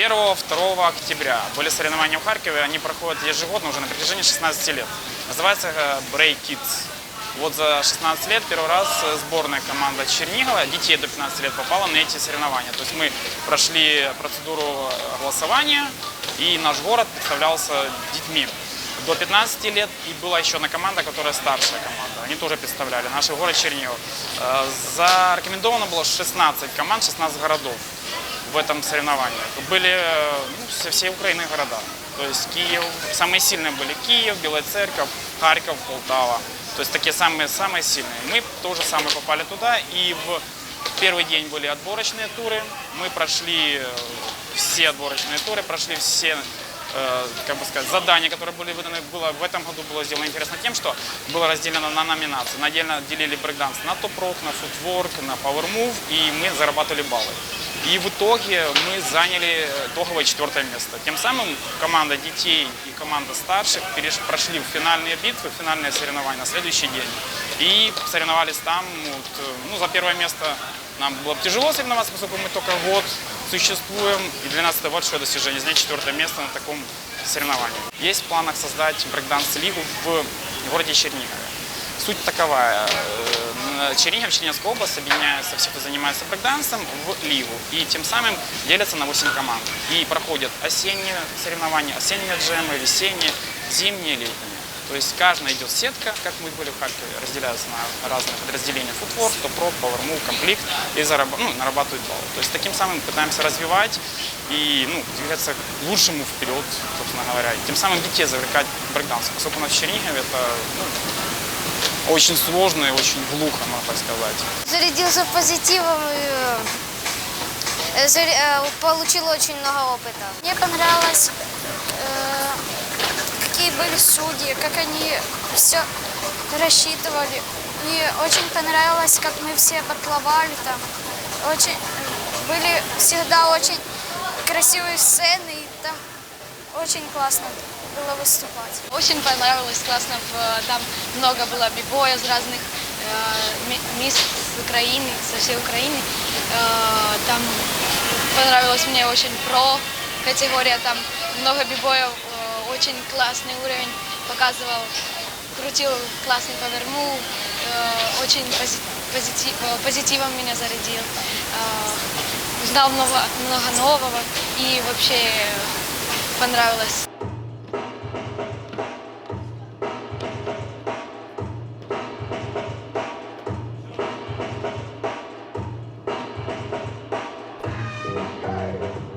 1-2 октября были соревнования в Харькове. Они проходят ежегодно уже на протяжении 16 лет. Называется э, Break Kids. Вот за 16 лет первый раз э, сборная команда Чернигова, детей до 15 лет, попала на эти соревнования. То есть мы прошли процедуру э, голосования, и наш город представлялся детьми до 15 лет. И была еще одна команда, которая старшая команда. Они тоже представляли наш город Чернигов. Зарекомендовано было 16 команд, 16 городов в этом соревновании. Были э, ну, все, все Украины города. То есть Киев, самые сильные были Киев, Белая Церковь, Харьков, Полтава. То есть такие самые, самые сильные. Мы тоже самые попали туда. И в первый день были отборочные туры. Мы прошли э, все отборочные туры, прошли все как бы сказать, задания, которые были выданы, было, в этом году было сделано интересно тем, что было разделено на номинации. На Отдельно делили брейкданс на топ-рок, на футворк, на пауэр-мув, и мы зарабатывали баллы. И в итоге мы заняли итоговое четвертое место. Тем самым команда детей и команда старших переш- прошли в финальные битвы, финальные соревнования на следующий день. И соревновались там, вот, э, ну, за первое место нам было тяжело соревноваться, поскольку мы только год существуем, и для нас это большое достижение, занять четвертое место на таком соревновании. Есть в планах создать брейкданс-лигу в городе Чернигове. Суть таковая. э, Чернигов, Черниговская область объединяется все, кто занимается брейкдансом, в лигу. И тем самым делятся на 8 команд. И проходят осенние соревнования, осенние джемы, весенние, зимние, летние. То есть каждая идет сетка, как мы были в Харькове, разделяются на разные подразделения. Футвор, топ-рок, пауэрмув, комплект и зараб- ну, нарабатывают баллы. То есть таким самым пытаемся развивать и ну, двигаться к лучшему вперед, собственно говоря. И тем самым детей завлекать в брейкданс. Поскольку у нас в Чернигове это ну, очень сложно и очень глухо, можно так сказать. Зарядился позитивом и э, э, получил очень много опыта. Мне понравилось, э, были судьи, как они все рассчитывали. Мне очень понравилось, как мы все подплывали там. Очень были всегда очень красивые сцены, и там очень классно было выступать. Очень понравилось, классно. Там много было бибоя с разных э, мест с Украины, со всей Украины. Э, Там понравилось мне очень про категория, там много бибоев, очень классный уровень, показывал, крутил классный поверму, э, очень позитив, позитив, э, позитивом меня зарядил, э, узнал много, много нового и вообще понравилось. Hey!